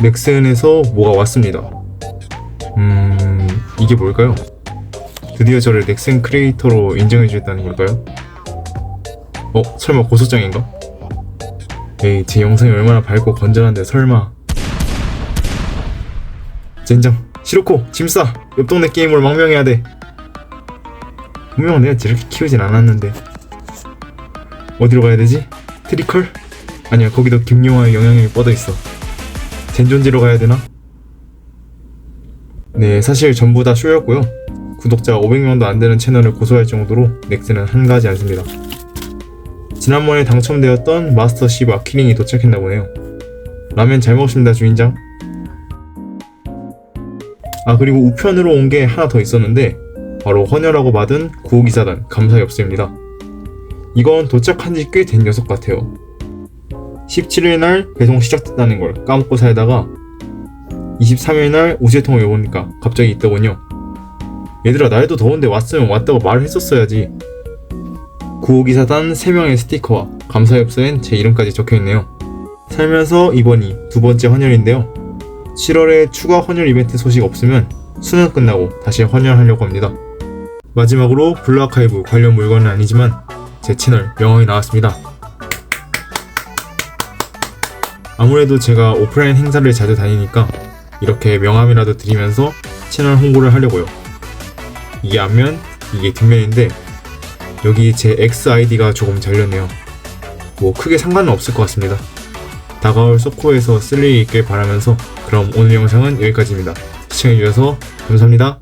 넥슨에서 뭐가 왔습니다. 음, 이게 뭘까요? 드디어 저를 넥슨 크리에이터로 인정해주겠다는 걸까요? 어, 설마 고소장인가? 에이, 제 영상이 얼마나 밝고 건전한데 설마. 젠장, 시로코, 짐싸! 옆 동네 게임으로 망명해야 돼. 분명 내가 저렇게 키우진 않았는데. 어디로 가야 되지? 트리컬? 아니야, 거기도 김용화의 영향력이 뻗어 있어. 젠존지로 가야 되나? 네, 사실 전부 다 쇼였고요. 구독자 500명도 안 되는 채널을 고소할 정도로 넥슨은 한가하지 않습니다. 지난번에 당첨되었던 마스터 시바 키링이 도착했나 보네요. 라면 잘 먹었습니다, 주인장. 아, 그리고 우편으로 온 게 하나 더 있었는데, 바로 헌혈하고 받은 구호기사단 감사엽서입니다. 이건 도착한 지 꽤 된 녀석 같아요. 17일 날 배송 시작됐다는 걸 까먹고 살다가 23일 날 우체통을 여보니까 갑자기 있더군요. 얘들아 날도 더운데 왔으면 왔다고 말을 했었어야지. 구호기사단 3명의 스티커와 감사엽서엔 제 이름까지 적혀있네요. 살면서 이번이 두 번째 헌혈인데요. 7월에 추가 헌혈 이벤트 소식 없으면 수능 끝나고 다시 헌혈하려고 합니다. 마지막으로 블루아카이브 관련 물건은 아니지만 제 채널 명함이 나왔습니다. 아무래도 제가 오프라인 행사를 자주 다니니까 이렇게 명함이라도 드리면서 채널 홍보를 하려고요. 이게 앞면, 이게 뒷면인데 여기 제 X 아이디가 조금 잘렸네요. 뭐 크게 상관은 없을 것 같습니다. 다가올 소코에서 쓸 일이 있길 바라면서 그럼 오늘 영상은 여기까지입니다. 시청해주셔서 감사합니다.